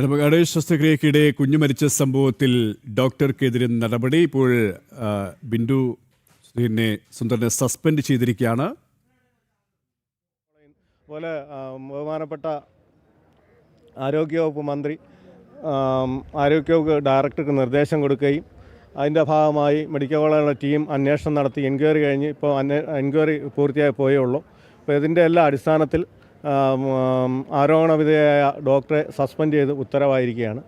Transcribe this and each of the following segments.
നെടുമങ്ങാട് ശസ്ത്രക്രിയക്കിടെ കുഞ്ഞു മരിച്ച സംഭവത്തിൽ ഡോക്ടർക്കെതിരെ നടപടി. ഇപ്പോൾ ബിന്ദു സുധീറിനെ സുന്ദരനെ സസ്പെൻഡ് ചെയ്തിരിക്കുകയാണ്. പോലെ ബഹുമാനപ്പെട്ട ആരോഗ്യവകുപ്പ് മന്ത്രി ആരോഗ്യവകുപ്പ് ഡയറക്ടർക്ക് നിർദ്ദേശം കൊടുക്കുകയും അതിന്റെ ഭാഗമായി മെഡിക്കൽ കോളേജിലെ ടീം അന്വേഷണം നടത്തി എൻക്വയറി കഴിഞ്ഞ് ഇപ്പോൾ എൻക്വയറി പൂർത്തിയായി പോയേ ഉള്ളൂ. അപ്പോൾ ഇതിന്റെ എല്ലാ അടിസ്ഥാനത്തിൽ ആരോപണ വിധേയയായ ഡോക്ടറെ സസ്പെൻഡ് ചെയ്ത് ഉത്തരവായിരിക്കുകയാണ്.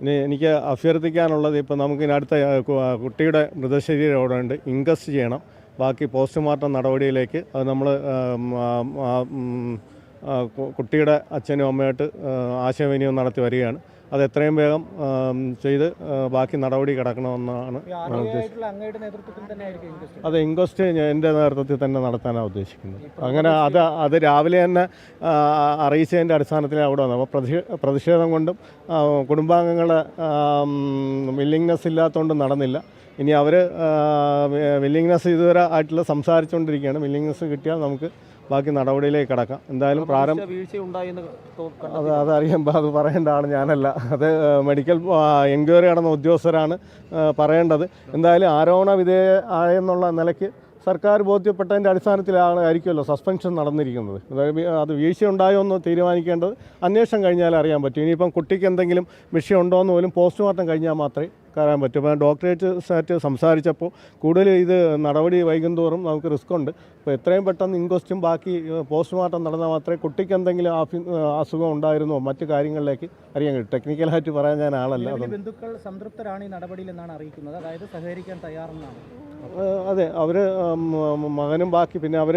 ഇനി എനിക്ക് അഭ്യർത്ഥിക്കാനുള്ളത് ഇപ്പോൾ നമുക്ക് ഇനി അടുത്ത കുട്ടിയുടെ മൃതശരീരം അവിടെ ഉണ്ട് ഇൻകസ്റ്റ് ചെയ്യണം. ബാക്കി പോസ്റ്റ്മോർട്ടം നടപടിയിലേക്ക് അത് നമ്മൾ കുട്ടിയുടെ അച്ഛനും അമ്മയായിട്ട് ആശയവിനിമയം നടത്തി വരികയാണ്. അത് എത്രയും വേഗം ചെയ്ത് ബാക്കി നടപടി കിടക്കണമെന്നാണ് അത് ഇൻക്വസ്റ്റ് എന്റെ നേതൃത്വത്തിൽ തന്നെ നടത്താനാണ് ഉദ്ദേശിക്കുന്നത്. അങ്ങനെ അത് അത് രാവിലെ തന്നെ അറിയിച്ചതിന്റെ അടിസ്ഥാനത്തിൽ അവിടെ വന്നു അപ്പോൾ പ്രതിഷേ പ്രതിഷേധം കൊണ്ടും കുടുംബാംഗങ്ങൾ കുടുംബാംഗങ്ങളുടെ വില്ലിങ്നെസ് ഇല്ലാത്തതുകൊണ്ടും നടന്നില്ല. ഇനി അവർ വില്ലിങ്നെസ് ഇതുവരെ ആയിട്ടുള്ള സംസാരിച്ചുകൊണ്ടിരിക്കുകയാണ്. വില്ലിങ്നെസ് കിട്ടിയാൽ നമുക്ക് ബാക്കി നടപടിയിലേക്ക് കടക്കാം. എന്തായാലും പ്രാരംഭ അത്. അതറിയുമ്പോൾ അത് പറയേണ്ടതാണ് ഞാനല്ല. അത് മെഡിക്കൽ എൻക്വയറി നടന്ന ഉദ്യോഗസ്ഥരാണ് പറയേണ്ടത്. എന്തായാലും ആരോപണ വിധേയ ആയെന്നുള്ള നിലയ്ക്ക് സർക്കാർ ബോധ്യപ്പെട്ടതിന്റെ അടിസ്ഥാനത്തിലാണ് ആയിരിക്കുമല്ലോ സസ്പെൻഷൻ നടന്നിരിക്കുന്നത്. അതായത് അത് വീഴ്ച ഉണ്ടായോ എന്ന് തീരുമാനിക്കേണ്ടത് അന്വേഷണം കഴിഞ്ഞാൽ അറിയാൻ പറ്റും. ഇനിയിപ്പം കുട്ടിക്ക് എന്തെങ്കിലും വിഷയം ഉണ്ടോ എന്ന് പോലും പോസ്റ്റ്മോർട്ടം കഴിഞ്ഞാൽ മാത്രമേ കയറാൻ പറ്റും. അപ്പോൾ ഡോക്ടറേറ്റ് സാറ്റ് സംസാരിച്ചപ്പോൾ കൂടുതൽ ഇത് നടപടി വൈകുന്തോറും നമുക്ക് റിസ്ക് ഉണ്ട്. അപ്പോൾ എത്രയും പെട്ടെന്ന് ഇൻക്വസ്റ്റും ബാക്കി പോസ്റ്റ്മോർട്ടം നടന്നാൽ മാത്രമേ കുട്ടിക്ക് എന്തെങ്കിലും അസുഖം ഉണ്ടായിരുന്നോ മറ്റു കാര്യങ്ങളിലേക്ക് അറിയാൻ കഴിയും. ടെക്നിക്കലായിട്ട് പറയാൻ ഞാൻ ആളല്ല. ബന്ധുക്കൾ സംതൃപ്തരാണ് ഈ നടപടിയിൽ എന്നാണ് അറിയിക്കുന്നത്. അതായത് സഹകരിക്കാൻ തയ്യാറെന്നാണ്. അതെ. അവർ മകനും ബാക്കി. പിന്നെ അവർ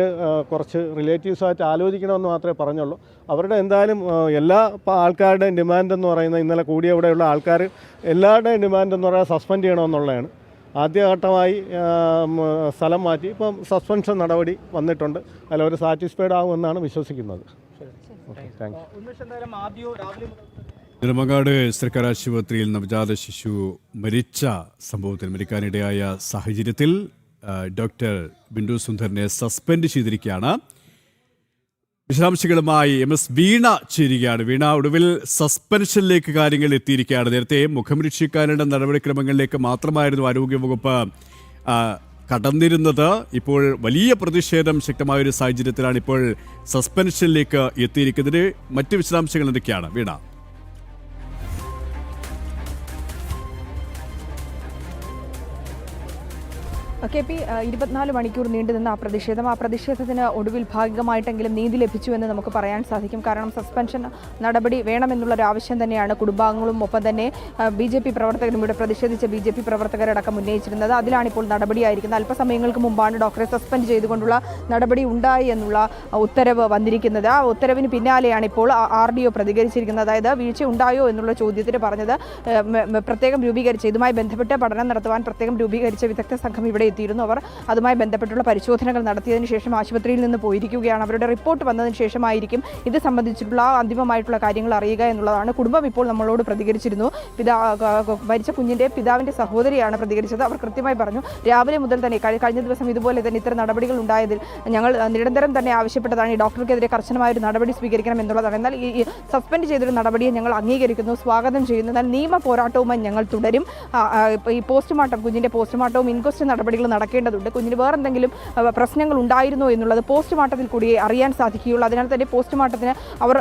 കുറച്ച് റിലേറ്റീവ്സായിട്ട് ആലോചിക്കണമെന്ന് മാത്രമേ പറഞ്ഞുള്ളൂ. അവരുടെ എന്തായാലും എല്ലാ ആൾക്കാരുടെയും ഡിമാൻഡ് എന്ന് പറയുന്നത് ഇന്നലെ കൂടിയ ഇവിടെയുള്ള ആൾക്കാർ എല്ലാവരുടെയും ഡിമാൻഡ് എന്ന് പറയുന്നത് സസ്പെൻഡ് ചെയ്യണമെന്നുള്ളതാണ്. ആദ്യഘട്ടമായി സ്ഥലം മാറ്റി ഇപ്പം സസ്പെൻഷൻ നടപടി വന്നിട്ടുണ്ട്. അതിൽ അവർ സാറ്റിസ്ഫൈഡ് ആകുമെന്നാണ് വിശ്വസിക്കുന്നത്. നെടുമങ്ങാട് സർക്കാർ ആശുപത്രിയിൽ നവജാത ശിശു മരിച്ച സംഭവത്തിൽ മരിക്കാനിടയായ സാഹചര്യത്തിൽ ഡോക്ടർ ബിന്ദു സുന്ദറിനെ സസ്പെൻഡ് ചെയ്തിരിക്കുകയാണ്. വിശദാംശങ്ങളുമായി എം എസ് വീണ ചേരുകയാണ്. വീണ ഒടുവിൽ സസ്പെൻഷനിലേക്ക് കാര്യങ്ങൾ എത്തിയിരിക്കുകയാണ്. നേരത്തെ മുഖം രക്ഷിക്കാനുള്ള നടപടിക്രമങ്ങളിലേക്ക് മാത്രമായിരുന്നു ആരോഗ്യവകുപ്പ് കടന്നിരുന്നത്. ഇപ്പോൾ വലിയ പ്രതിഷേധം ശക്തമായ ഒരു സാഹചര്യത്തിലാണ് ഇപ്പോൾ സസ്പെൻഷനിലേക്ക് എത്തിയിരിക്കുന്നത്. മറ്റ് വിശദാംശങ്ങൾ എന്തൊക്കെയാണ്? വീണ. കെ പി ഇരുപത്തിനാല് മണിക്കൂർ നീണ്ടു നിന്ന ആ പ്രതിഷേധം ആ പ്രതിഷേധത്തിന് ഒടുവിൽ ഭാഗികമായിട്ടെങ്കിലും നീതി ലഭിച്ചു എന്ന് നമുക്ക് പറയാൻ സാധിക്കും. കാരണം സസ്പെൻഷൻ നടപടി വേണമെന്നുള്ളൊരു ആവശ്യം തന്നെയാണ് കുടുംബാംഗങ്ങളും. ഒപ്പം തന്നെ ബി ജെ പി പ്രവർത്തകരും ഇവിടെ പ്രതിഷേധിച്ച ബി ജെ പി പ്രവർത്തകരടക്കം ഉന്നയിച്ചിരുന്നത്. അതിലാണിപ്പോൾ നടപടിയായിരിക്കുന്നത്. അല്പസമയങ്ങൾക്ക് മുമ്പാണ് ഡോക്ടറെ സസ്പെൻഡ് ചെയ്തുകൊണ്ടുള്ള നടപടി ഉണ്ടായി എന്നുള്ള ഉത്തരവ് വന്നിരിക്കുന്നത്. ആ ഉത്തരവിന് പിന്നാലെയാണ് ഇപ്പോൾ ആർ ഡി ഒ പ്രതികരിച്ചിരിക്കുന്നത്. അതായത് വീഴ്ച ഉണ്ടായോ എന്നുള്ള ചോദ്യത്തിന് പറഞ്ഞത് പ്രത്യേകം രൂപീകരിച്ച ഇതുമായി ബന്ധപ്പെട്ട് പഠനം നടത്തുവാൻ പ്രത്യേകം രൂപീകരിച്ച വിദഗ്ധ സംഘം ഇവിടെ എത്തിയിരുന്നു അവർ അതുമായി ബന്ധപ്പെട്ടുള്ള പരിശോധനകൾ നടത്തിയതിന് ശേഷം ആശുപത്രിയിൽ നിന്ന് പോയിരിക്കുകയാണ്. അവരുടെ റിപ്പോർട്ട് വന്നതിന് ശേഷമായിരിക്കും ഇത് സംബന്ധിച്ചിട്ടുള്ള അന്തിമമായിട്ടുള്ള കാര്യങ്ങൾ അറിയുക എന്നുള്ളതാണ്. കുടുംബം ഇപ്പോൾ നമ്മളോട് പ്രതികരിച്ചിരുന്നു. പിതാ മരിച്ച കുഞ്ഞിന്റെ പിതാവിന്റെ സഹോദരിയാണ് പ്രതികരിച്ചത്. അവർ കൃത്യമായി പറഞ്ഞു രാവിലെ മുതൽ തന്നെ കഴിഞ്ഞ ദിവസം ഇതുപോലെ തന്നെ ഇത്തരം നടപടികൾ ഉണ്ടായതിൽ ഞങ്ങൾ നിരന്തരം തന്നെ ആവശ്യപ്പെട്ടതാണ്. ഈ ഡോക്ടർക്കെതിരെ കർശനമായ ഒരു നടപടി സ്വീകരിക്കണം എന്നുള്ളതാണ്. എന്നാൽ ഈ സസ്പെൻഡ് ചെയ്തൊരു നടപടിയെ ഞങ്ങൾ അംഗീകരിക്കുന്നു. സ്വാഗതം ചെയ്യുന്നു. എന്നാൽ നിയമ പോരാട്ടവുമായി ഞങ്ങൾ തുടരും. ഈ പോസ്റ്റ്മോർട്ടം കുഞ്ഞിന്റെ പോസ്റ്റ്മോർട്ടവും ഇൻക്വസ്റ്റ് നടപടികൾ നടക്കേണ്ടതുണ്ട്. കുഞ്ഞിന് വേറെന്തെങ്കിലും പ്രശ്നങ്ങൾ ഉണ്ടായിരുന്നോ എന്നുള്ളത് പോസ്റ്റ്മോർട്ടത്തിൽ കൂടി അറിയാൻ സാധിക്കുകയുള്ളൂ. അതിനാൽ തന്നെ പോസ്റ്റ്മോർട്ടത്തിന് അവർ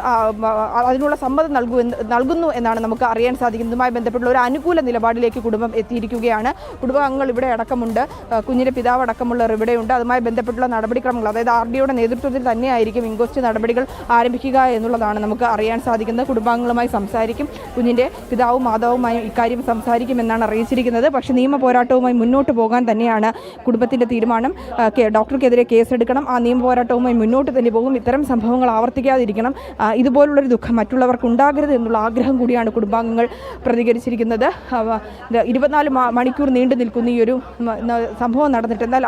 അതിനുള്ള സമ്മതം നൽകുമെന്ന് നൽകുന്നു എന്നാണ് നമുക്ക് അറിയാൻ സാധിക്കുന്നത്. ഇതുമായി ബന്ധപ്പെട്ടുള്ള ഒരു അനുകൂല നിലപാടിലേക്ക് കുടുംബം എത്തിയിരിക്കുകയാണ്. കുടുംബാംഗങ്ങൾ ഇവിടെ അടക്കമുണ്ട്. കുഞ്ഞിന്റെ പിതാവ് അടക്കമുള്ളവർ ഇവിടെയുണ്ട്. അതുമായി ബന്ധപ്പെട്ടുള്ള നടപടിക്രമങ്ങൾ അതായത് ആർ ഡിയുടെ നേതൃത്വത്തിൽ തന്നെയായിരിക്കും ഇൻക്വസ്റ്റ് നടപടികൾ ആരംഭിക്കുക എന്നുള്ളതാണ് നമുക്ക് അറിയാൻ സാധിക്കുന്നത്. കുടുംബാംഗങ്ങളുമായി സംസാരിക്കും. കുഞ്ഞിന്റെ പിതാവും മാതാവുമായും ഇക്കാര്യം സംസാരിക്കുമെന്നാണ് അറിയിച്ചിരിക്കുന്നത്. പക്ഷേ നിയമ പോരാട്ടവുമായി മുന്നോട്ട് പോകാൻ തന്നെയാണ് കുടുംബത്തിന്റെ തീരുമാനം. ആ, കെ- ഡോക്ടർക്കെതിരെ കേസെടുക്കണം. ആ നിയമ പോരാട്ടവുമായി മുന്നോട്ട് തന്നെ പോകും. ഇത്തരം സംഭവങ്ങൾ ആവർത്തിക്കാതിരിക്കണം. ഇതുപോലുള്ളൊരു ദുഃഖം മറ്റുള്ളവർക്ക് ഉണ്ടാകരുത് എന്നുള്ള ആഗ്രഹം കൂടിയാണ് കുടുംബാംഗങ്ങൾ പ്രതികരിച്ചിരിക്കുന്നത്. ഇരുപത്തിനാല് മണിക്കൂർ നീണ്ടു നിൽക്കുന്ന ഈ ഒരു സംഭവം നടന്നിട്ട് എന്നാൽ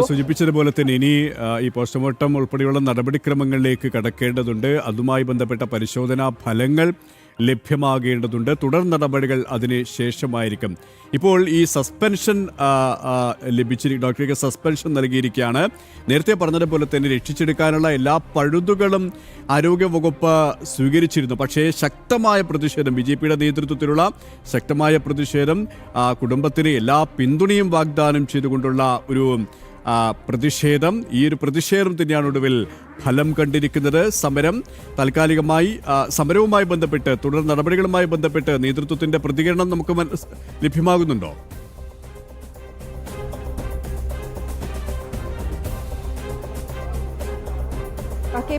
സൂചിപ്പിച്ചതുപോലെ തന്നെ ഇനി ഈ പോസ്റ്റ്മോർട്ടം ഉൾപ്പെടെയുള്ള നടപടിക്രമങ്ങളിലേക്ക് കടക്കേണ്ടതുണ്ട്. അതുമായി ബന്ധപ്പെട്ട പരിശോധനാ ഫലങ്ങൾ ലഭ്യമാകേണ്ടതുണ്ട്. തുടർ നടപടികൾ അതിന് ശേഷമായിരിക്കും. ഇപ്പോൾ ഈ സസ്പെൻഷൻ ലഭിച്ചിരി ഡോക്ടർക്ക് സസ്പെൻഷൻ നൽകിയിരിക്കുകയാണ്. നേരത്തെ പറഞ്ഞതുപോലെ തന്നെ രക്ഷിച്ചെടുക്കാനുള്ള എല്ലാ പഴുതുകളും ആരോഗ്യവകുപ്പ് സ്വീകരിച്ചിരുന്നു. പക്ഷേ ശക്തമായ പ്രതിഷേധം ബി ജെ പിയുടെ നേതൃത്വത്തിലുള്ള ശക്തമായ പ്രതിഷേധം കുടുംബത്തിന് എല്ലാ പിന്തുണയും വാഗ്ദാനം ചെയ്തുകൊണ്ടുള്ള ഒരു പ്രതിഷേധം ഈ ഒരു പ്രതിഷേധം തന്നെയാണ് ഒടുവിൽ ഫലം കണ്ടിരിക്കുന്നത്. സമരം താൽക്കാലികമായി സമരവുമായി ബന്ധപ്പെട്ട് തുടർ നടപടികളുമായി ബന്ധപ്പെട്ട് നേതൃത്വത്തിന്റെ പ്രതികരണം നമുക്ക് ലഭ്യമാകുന്നുണ്ടോ?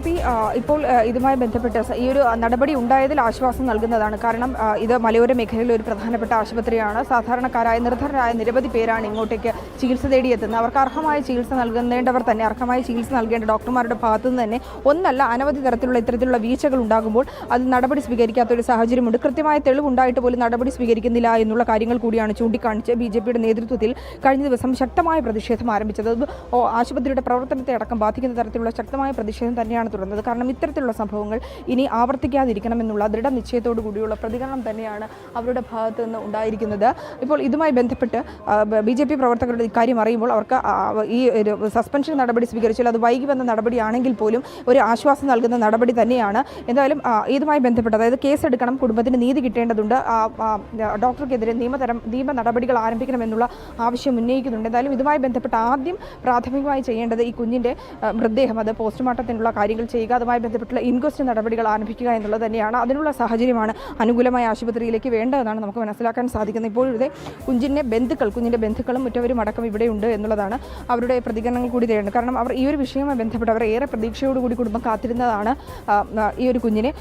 പി ഇപ്പോൾ ഇതുമായി ബന്ധപ്പെട്ട് ഈ ഒരു നടപടി ഉണ്ടായതിൽ ആശ്വാസം നൽകുന്നതാണ്. കാരണം ഇത് മലയോര മേഖലയിലെ ഒരു പ്രധാനപ്പെട്ട ആശുപത്രിയാണ്. സാധാരണക്കാരായ നിർധനരായ നിരവധി പേരാണ് ഇങ്ങോട്ടേക്ക് ചികിത്സ തേടിയെത്തുന്നത്. അവർക്ക് അർഹമായ ചികിത്സ നൽകുന്നേണ്ടവർ തന്നെ അർഹമായ ചികിത്സ നൽകേണ്ട ഡോക്ടർമാരുടെ ഭാഗത്തു നിന്ന് തന്നെ ഒന്നല്ല അനവധി തരത്തിലുള്ള ഇത്തരത്തിലുള്ള വീഴ്ചകൾ ഉണ്ടാകുമ്പോൾ അത് നടപടി സ്വീകരിക്കാത്ത ഒരു സാഹചര്യമുണ്ട്. കൃത്യമായ തെളിവുണ്ടായിട്ട് പോലും നടപടി സ്വീകരിക്കുന്നില്ല എന്നുള്ള കാര്യങ്ങൾ കൂടിയാണ് ചൂണ്ടിക്കാണിച്ച് ബി ജെ പിയുടെ നേതൃത്വത്തിൽ കഴിഞ്ഞ ദിവസം ശക്തമായ പ്രതിഷേധം ആരംഭിച്ചത്. ആശുപത്രിയുടെ പ്രവർത്തനത്തെ അടക്കം ബാധിക്കുന്ന തരത്തിലുള്ള ശക്തമായ പ്രതിഷേധം തന്നെയാണ് തുടർന്നത്. കാരണം ഇത്തരത്തിലുള്ള സംഭവങ്ങൾ ഇനി ആവർത്തിക്കാതിരിക്കണമെന്നുള്ള ദൃഢനിശ്ചയത്തോടു കൂടിയുള്ള പ്രതികരണം തന്നെയാണ് അവരുടെ ഭാഗത്തു നിന്ന് ഉണ്ടായിരിക്കുന്നത്. ഇപ്പോൾ ഇതുമായി ബന്ധപ്പെട്ട് ബി ജെ പി പ്രവർത്തകരുടെ ഇക്കാര്യം അറിയുമ്പോൾ അവർക്ക് ഈ സസ്പെൻഷൻ നടപടി സ്വീകരിച്ചാൽ അത് വൈകി വന്ന നടപടിയാണെങ്കിൽ പോലും ഒരു ആശ്വാസം നൽകുന്ന നടപടി തന്നെയാണ്. എന്തായാലും ഇതുമായി ബന്ധപ്പെട്ട് അതായത് കേസെടുക്കണം കുടുംബത്തിന് നീതി കിട്ടേണ്ടതുണ്ട്. ഡോക്ടർക്കെതിരെ നിയമതരം നിയമ നടപടികൾ ആരംഭിക്കണമെന്നുള്ള ആവശ്യം ഉന്നയിക്കുന്നുണ്ട്. എന്തായാലും ഇതുമായി ബന്ധപ്പെട്ട് ആദ്യം പ്രാഥമികമായി ചെയ്യേണ്ടത് ഈ കുഞ്ഞിന്റെ മൃതദേഹം അത് പോസ്റ്റ്മോർട്ടത്തിനുള്ള കാര്യങ്ങൾ ചെയ്യുക. അതുമായി ബന്ധപ്പെട്ടുള്ള ഇൻക്വസ്റ്റ് നടപടികൾ ആരംഭിക്കുക എന്നുള്ളത് തന്നെയാണ്. അതിനുള്ള സാഹചര്യമാണ് അനുകൂലമായ ആശുപത്രിയിലേക്ക് വേണ്ടതെന്നാണ് നമുക്ക് മനസ്സിലാക്കാൻ സാധിക്കുന്നത്. ഇവിടെ കുഞ്ഞിന്റെ ബന്ധുക്കൾ കുഞ്ഞിന്റെ ബന്ധുക്കളും മറ്റവരും അടക്കം ഇവിടെയുണ്ട് എന്നുള്ളതാണ് അവരുടെ പ്രതികരണങ്ങൾ കൂടി തേടുന്നത് കാരണം അവർ ഈ ഒരു വിഷയവുമായി ബന്ധപ്പെട്ട് അവർ ഏറെ പ്രതീക്ഷയോടുകൂടി കുടുംബം കാത്തിരുന്നതാണ് ഈ ഒരു കുഞ്ഞിനെ.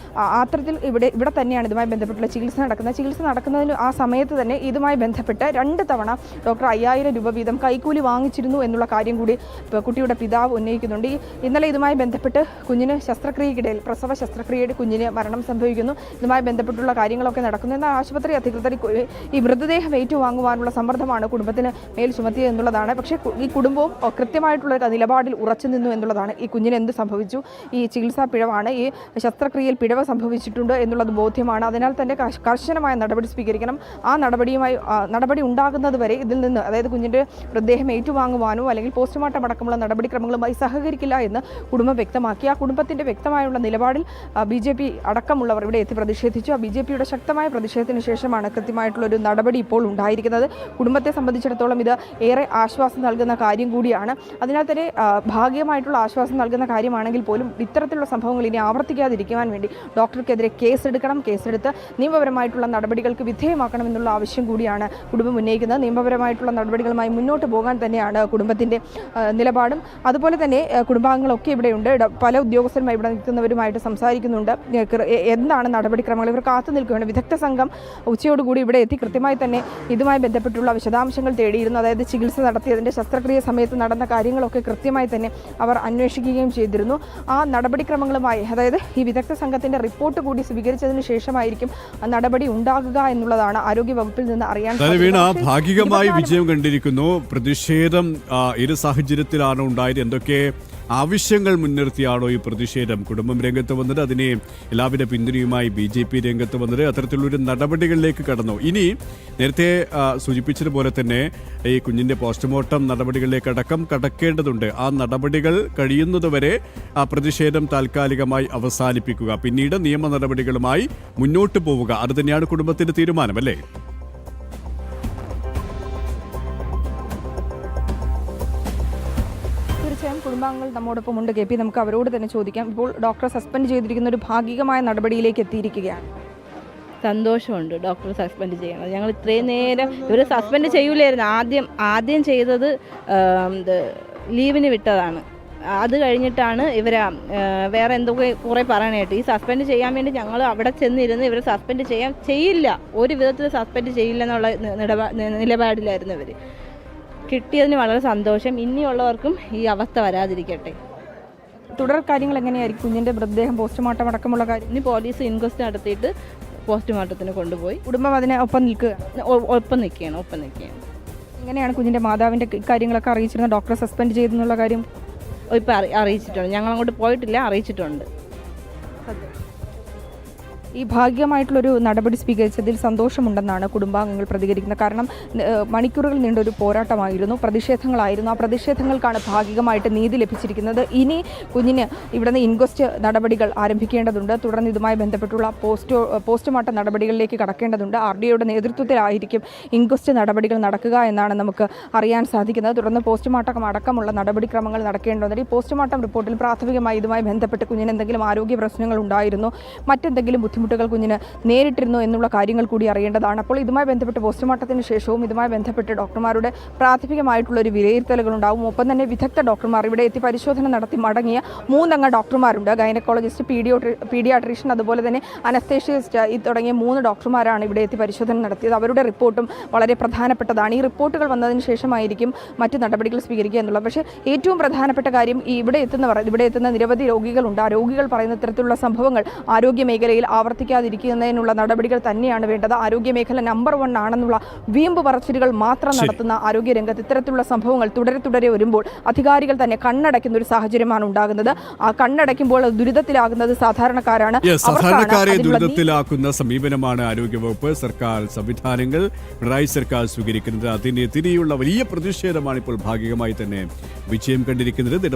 ആത്രത്തിൽ ഇവിടെ ഇവിടെ തന്നെയാണ് ഇതുമായി ബന്ധപ്പെട്ടുള്ള ചികിത്സ നടക്കുന്നത്. ചികിത്സ നടക്കുന്നതിന് ആ സമയത്ത് തന്നെ ഇതുമായി ബന്ധപ്പെട്ട് രണ്ട് തവണ ഡോക്ടർ അയ്യായിരം രൂപ വീതം കൈക്കൂലി വാങ്ങിച്ചിരുന്നു എന്നുള്ള കാര്യം കൂടി കുട്ടിയുടെ പിതാവ് ഉന്നയിക്കുന്നുണ്ട്. ഈ ഇന്നലെ ഇതുമായി ബന്ധപ്പെട്ട് കുഞ്ഞിന് ശസ്ത്രക്രിയക്കിടയിൽ പ്രസവ ശസ്ത്രക്രിയയുടെ കുഞ്ഞിന് മരണം സംഭവിക്കുന്നു. ഇതുമായി ബന്ധപ്പെട്ടുള്ള കാര്യങ്ങളൊക്കെ നടക്കുന്നു. എന്നാൽ ആശുപത്രി അധികൃതർ ഈ മൃതദേഹം ഏറ്റുവാങ്ങുവാനുള്ള സമ്മർദ്ദമാണ് കുടുംബത്തിന് മേൽ ചുമത്തിയത് എന്നുള്ളതാണ്. പക്ഷേ ഈ കുടുംബവും കൃത്യമായിട്ടുള്ള ഒരു നിലപാടിൽ ഉറച്ചു നിന്നു എന്നുള്ളതാണ്. ഈ കുഞ്ഞിന് എന്ത് സംഭവിച്ചു? ഈ ചികിത്സാ പിഴവാണ് ഈ ശസ്ത്രക്രിയയിൽ പിഴവ് സംഭവിച്ചിട്ടുണ്ട് എന്നുള്ളത് ബോധ്യമാണ്. അതിനാൽ തന്നെ കർശ- കർശനമായ നടപടി സ്വീകരിക്കണം. ആ നടപടിയുമായി നടപടി ഉണ്ടാകുന്നത് വരെ ഇതിൽ നിന്ന് അതായത് കുഞ്ഞിന്റെ മൃതദേഹം ഏറ്റുവാങ്ങുവാനോ അല്ലെങ്കിൽ പോസ്റ്റ്മോർട്ടം അടക്കമുള്ള നടപടിക്രമങ്ങളുമായി സഹകരിക്കില്ല എന്ന് കുടുംബം വ്യക്തമാക്കി. ആ കുടുംബത്തിന്റെ വ്യക്തമായുള്ള നിലപാടിൽ ബി ജെ പി അടക്കമുള്ളവർ ഇവിടെ എത്തി പ്രതിഷേധിച്ചു. ആ ബി ജെ പിയുടെ ശക്തമായ പ്രതിഷേധത്തിന് ശേഷമാണ് കൃത്യമായിട്ടുള്ള ഒരു നടപടി ഇപ്പോൾ ഉണ്ടായിരിക്കുന്നത്. കുടുംബത്തെ സംബന്ധിച്ചിടത്തോളം ഇത് ഏറെ ആശ്വാസം നൽകുന്ന കാര്യം കൂടിയാണ്. അതിനാൽ തന്നെ ഭാഗ്യമായിട്ടുള്ള ആശ്വാസം നൽകുന്ന കാര്യമാണെങ്കിൽ പോലും ഇത്തരത്തിലുള്ള സംഭവങ്ങൾ ഇനി ആവർത്തിക്കാതിരിക്കുവാൻ വേണ്ടി ഡോക്ടർക്കെതിരെ കേസെടുക്കണം കേസെടുത്ത് നിയമപരമായിട്ടുള്ള നടപടികൾക്ക് വിധേയമാക്കണമെന്നുള്ള ആവശ്യം കൂടിയാണ് കുടുംബം ഉന്നയിക്കുന്നത്. നിയമപരമായിട്ടുള്ള നടപടികളുമായി മുന്നോട്ട് പോകാൻ തന്നെയാണ് കുടുംബത്തിന്റെ നിലപാടും. അതുപോലെ തന്നെ കുടുംബാംഗങ്ങളൊക്കെ ഇവിടെയുണ്ട്. പല ഉദ്യോഗസ്ഥരുമായി ഇവിടെ നിൽക്കുന്നവരുമായിട്ട് സംസാരിക്കുന്നുണ്ട്. എന്താണ് നടപടിക്രമങ്ങൾ? ഇവർ കാത്തു നിൽക്കുകയാണ്. വിദഗ്ധ സംഘം ഉച്ചയോടുകൂടി ഇവിടെ എത്തി കൃത്യമായി തന്നെ ഇതുമായി ബന്ധപ്പെട്ടുള്ള വിശദാംശങ്ങൾ തേടിയിരുന്നു. അതായത് ചികിത്സ നടത്തിയതിന്റെ ശസ്ത്രക്രിയ സമയത്ത് നടന്ന കാര്യങ്ങളൊക്കെ കൃത്യമായി തന്നെ അവർ അന്വേഷിക്കുകയും ചെയ്തിരുന്നു. ആ നടപടിക്രമങ്ങളുമായി അതായത് ഈ വിദഗ്ധ സംഘത്തിന്റെ റിപ്പോർട്ട് കൂടി സ്വീകരിച്ചതിന് ശേഷമായിരിക്കും നടപടി ഉണ്ടാകുക എന്നുള്ളതാണ് ആരോഗ്യ വകുപ്പിൽ നിന്ന് അറിയാൻ ഭാഗികമായി വിജയം കണ്ടിരിക്കുന്നു. പ്രതിഷേധം ഏത് സാഹചര്യത്തിലാണ് ഉണ്ടായത്. എന്തൊക്കെ ആവശ്യങ്ങൾ മുൻനിർത്തിയാണോ ഈ പ്രതിഷേധം? കുടുംബം രംഗത്ത് വന്നത് അതിനെ എല്ലാവിധ പിന്തുണയുമായി ബി ജെ പി രംഗത്ത് വന്നത് അത്തരത്തിലുള്ളൊരു നടപടികളിലേക്ക് കടന്നു. ഇനി നേരത്തെ സൂചിപ്പിച്ചതുപോലെ തന്നെ ഈ കുഞ്ഞിന്റെ പോസ്റ്റ്മോർട്ടം നടപടികളിലേക്ക് അടക്കം കടക്കേണ്ടതുണ്ട്. ആ നടപടികൾ കഴിയുന്നതുവരെ ആ പ്രതിഷേധം താൽക്കാലികമായി അവസാനിപ്പിക്കുക. പിന്നീട് നിയമ നടപടികളുമായി മുന്നോട്ട് പോവുക. അത് തന്നെയാണ് കുടുംബത്തിന്റെ തീരുമാനം അല്ലേ? കുടുംബാംഗങ്ങൾ നമ്മോടൊപ്പം ഉണ്ട്. കെ പി നമുക്ക് അവരോട് തന്നെ ചോദിക്കാം. ഇപ്പോൾ ഡോക്ടറെ സസ്പെൻഡ് ചെയ്തിരിക്കുന്ന ഒരു ഭാഗികമായ നടപടിയിലേക്ക് എത്തിയിരിക്കുകയാണ്. സന്തോഷമുണ്ട് ഡോക്ടർ സസ്പെൻഡ് ചെയ്യണം. ഞങ്ങൾ ഇത്രയും നേരം ഇവർ സസ്പെൻഡ് ചെയ്യൂലായിരുന്നു. ആദ്യം ആദ്യം ചെയ്തത് ലീവിന് വിട്ടതാണ്. അത് കഴിഞ്ഞിട്ടാണ് ഇവരെ വേറെ എന്തൊക്കെ കുറേ പറയണേട്ട് ഈ സസ്പെൻഡ് ചെയ്യാൻ വേണ്ടി ഞങ്ങൾ അവിടെ ചെന്നിരുന്ന് ഇവരെ സസ്പെൻഡ് ചെയ്യാൻ ചെയ്യില്ല. ഒരു വിധത്തിൽ സസ്പെൻഡ് ചെയ്യില്ല എന്നുള്ള നിലപാടിലായിരുന്നു ഇവർ കിട്ടിയതിന് വളരെ സന്തോഷം. ഇനിയുള്ളവർക്കും ഈ അവസ്ഥ വരാതിരിക്കട്ടെ. തുടർ കാര്യങ്ങൾ എങ്ങനെയായിരിക്കും? കുഞ്ഞിന്റെ മൃതദേഹം പോസ്റ്റ്മോർട്ടം അടക്കമുള്ള കാര്യം? ഇനി പോലീസ് ഇൻക്വസ്റ്റ് നടത്തിയിട്ട് പോസ്റ്റ്മോർട്ടത്തിന് കൊണ്ടുപോയി. കുടുംബം അതിനെ ഒപ്പം നിൽക്കുക ഒപ്പം നിൽക്കുകയാണ് ഒപ്പം നിൽക്കുകയാണ്. എങ്ങനെയാണ് കുഞ്ഞിന്റെ മാതാവിന്റെ കാര്യങ്ങളൊക്കെ അറിയിച്ചിരുന്ന ഡോക്ടറെ സസ്പെൻഡ് ചെയ്തെന്നുള്ള കാര്യം? ഇപ്പോൾ അറി അറിയിച്ചിട്ടുണ്ട്. ഞങ്ങൾ അങ്ങോട്ട് പോയിട്ടില്ല അറിയിച്ചിട്ടുണ്ട്. ഈ ഭാഗികമായിട്ടുള്ളൊരു നടപടി സ്വീകരിച്ചതിൽ സന്തോഷമുണ്ടെന്നാണ് കുടുംബാംഗങ്ങൾ പ്രതികരിക്കുന്നത്. കാരണം മണിക്കൂറുകൾ നീണ്ട ഒരു പോരാട്ടമായിരുന്നു. പ്രതിഷേധങ്ങളായിരുന്നു. ആ പ്രതിഷേധങ്ങൾക്കാണ് ഭാഗികമായിട്ട് നീതി ലഭിച്ചിരിക്കുന്നത്. ഇനി കുഞ്ഞിന് ഇവിടുന്ന് ഇൻക്വസ്റ്റ് നടപടികൾ ആരംഭിക്കേണ്ടതുണ്ട്. തുടർന്ന് ഇതുമായി ബന്ധപ്പെട്ടുള്ള പോസ്റ്റോ പോസ്റ്റ്മോർട്ടം നടപടികളിലേക്ക് കടക്കേണ്ടതുണ്ട്. ആർ ഡി ഒയുടെ നേതൃത്വത്തിലായിരിക്കും ഇൻക്വസ്റ്റ് നടപടികൾ നടക്കുക എന്നാണ് നമുക്ക് അറിയാൻ സാധിക്കുന്നത്. തുടർന്ന് പോസ്റ്റ്മോർട്ടം അടക്കമുള്ള നടപടിക്രമങ്ങൾ നടക്കേണ്ടതുണ്ട്. ഈ പോസ്റ്റ്മോർട്ടം റിപ്പോർട്ടിൽ പ്രാഥമികമായി ഇതുമായി ബന്ധപ്പെട്ട് കുഞ്ഞിന് എന്തെങ്കിലും ആരോഗ്യ പ്രശ്നങ്ങൾ ഉണ്ടായിരുന്നു മറ്റെന്തെങ്കിലും ബുദ്ധിമുട്ടുകൾ കുഞ്ഞിന് നേരിട്ടിരുന്നു എന്നുള്ള കാര്യങ്ങൾ കൂടി അറിയേണ്ടതാണ്. അപ്പോൾ ഇതുമായി ബന്ധപ്പെട്ട് പോസ്റ്റ്മോർട്ടത്തിന് ശേഷവും ഇതുമായി ബന്ധപ്പെട്ട് ഡോക്ടർമാരുടെ പ്രാഥമികമായിട്ടുള്ള ഒരു വിലയിരുത്തലുകൾ ഉണ്ടാവും ഒപ്പം തന്നെ വിദഗ്ധ ഡോക്ടർമാർ ഇവിടെ എത്തി പരിശോധന നടത്തി മടങ്ങിയ മൂന്നംഗ ഡോക്ടർമാരുണ്ട്. ഗൈനക്കോളജിസ്റ്റ് പീഡിയോ പീഡിയാട്രീഷ്യൻ അതുപോലെ തന്നെ അനസ്തേഷ്യസ്റ്റ് തുടങ്ങിയ മൂന്ന് ഡോക്ടർമാരാണ് ഇവിടെ എത്തി പരിശോധന നടത്തിയത്. അവരുടെ റിപ്പോർട്ടും വളരെ പ്രധാനപ്പെട്ടതാണ്. ഈ റിപ്പോർട്ടുകൾ വന്നതിന് ശേഷമായിരിക്കും മറ്റ് നടപടികൾ സ്വീകരിക്കുക എന്നുള്ളത്. പക്ഷേ ഏറ്റവും പ്രധാനപ്പെട്ട കാര്യം ഈ ഇവിടെ എത്തുന്നവർ ഇവിടെ എത്തുന്ന നിരവധി രോഗികളുണ്ട്. ആ രോഗികൾ പറയുന്ന തരത്തിലുള്ള സംഭവങ്ങൾ ആരോഗ്യ മേഖലയിൽ ആവർത്തിക്കാതിരിക്കുന്നതിനുള്ള നടപടികൾ തന്നെയാണ് വേണ്ടത്. ആരോഗ്യ മേഖല നമ്പർ വൺ ആണെന്നുള്ള വീമ്പ് പറച്ചിലുകൾ മാത്രം നടത്തുന്ന ആരോഗ്യ രംഗത്ത് ഇത്തരത്തിലുള്ള സംഭവങ്ങൾ തുടരെ തുടരെ വരുമ്പോൾ അധികാരികൾ തന്നെ കണ്ണടയ്ക്കുന്ന ഒരു സാഹചര്യമാണ് ഉണ്ടാകുന്നത്. ആ കണ്ണടയ്ക്കുമ്പോൾ ദുരിതത്തിലാകുന്നത് സാധാരണക്കാരാണ്. സാധാരണക്കാരെ ദുരിതത്തിലാക്കുന്ന സമീപനമാണ് ആരോഗ്യവകുപ്പ് സർക്കാർ സംവിധാനങ്ങൾ പിണറായി സർക്കാർ സ്വീകരിക്കുന്നത്. അതിനെതിരെയുള്ള വലിയ പ്രതിഷേധമാണ് ഇപ്പോൾ ഭാഗികമായി തന്നെ വിജയം കണ്ടിരിക്കുന്നത്.